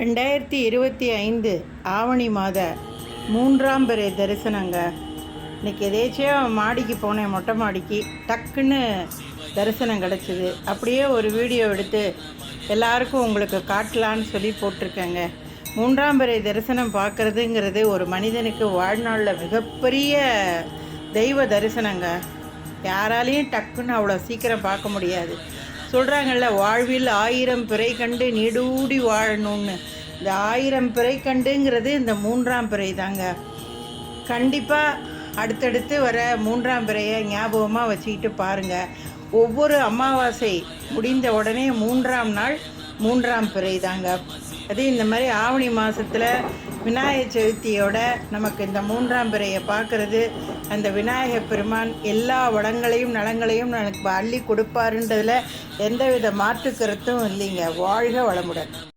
ரெண்டாயிரத்தி இருபத்தி ஐந்து ஆவணி மாத மூன்றாம் பிறை தரிசனங்க. இன்றைக்கி எதேச்சியாக மாடிக்கு போனேன் மொட்டை மாடிக்கு. டக்குன்னு தரிசனம் கிடச்சிது. அப்படியே ஒரு வீடியோ எடுத்து எல்லாருக்கும் உங்களுக்கு காட்டலான்னு சொல்லி போட்டிருக்கேங்க. மூன்றாம் பிறை தரிசனம் பார்க்குறதுங்கிறது ஒரு மனிதனுக்கு வாழ்நாளில் மிகப்பெரிய தெய்வ தரிசனங்க. யாராலையும் டக்குன்னு அவ்வளோ சீக்கிரம் பார்க்க முடியாது. சொல்கிறாங்கல்ல வாழ்வில் ஆயிரம் பிறை கண்டு நீடூடி வாழணும்னு. இந்த ஆயிரம் பிறை கண்டுங்கிறது இந்த மூன்றாம் பிறை தாங்க. கண்டிப்பாக அடுத்தடுத்து வர மூன்றாம் பிறையை ஞாபகமாக வச்சுக்கிட்டு பாருங்கள் ஒவ்வொரு அமாவாசை முடிந்த உடனே மூன்றாம் நாள் மூன்றாம் பிறை தாங்க. அது இந்த மாதிரி ஆவணி மாதத்தில் விநாயகர் சதுர்த்தியோட நமக்கு இந்த மூன்றாம் பிறையை பார்க்குறது அந்த விநாயகர் பெருமான் எல்லா வளங்களையும் நலங்களையும் நமக்கு அள்ளி கொடுப்பாருன்றதில் எந்தவித மாற்று கருத்தும் இல்லைங்க. வாழ்க வளமுடன்.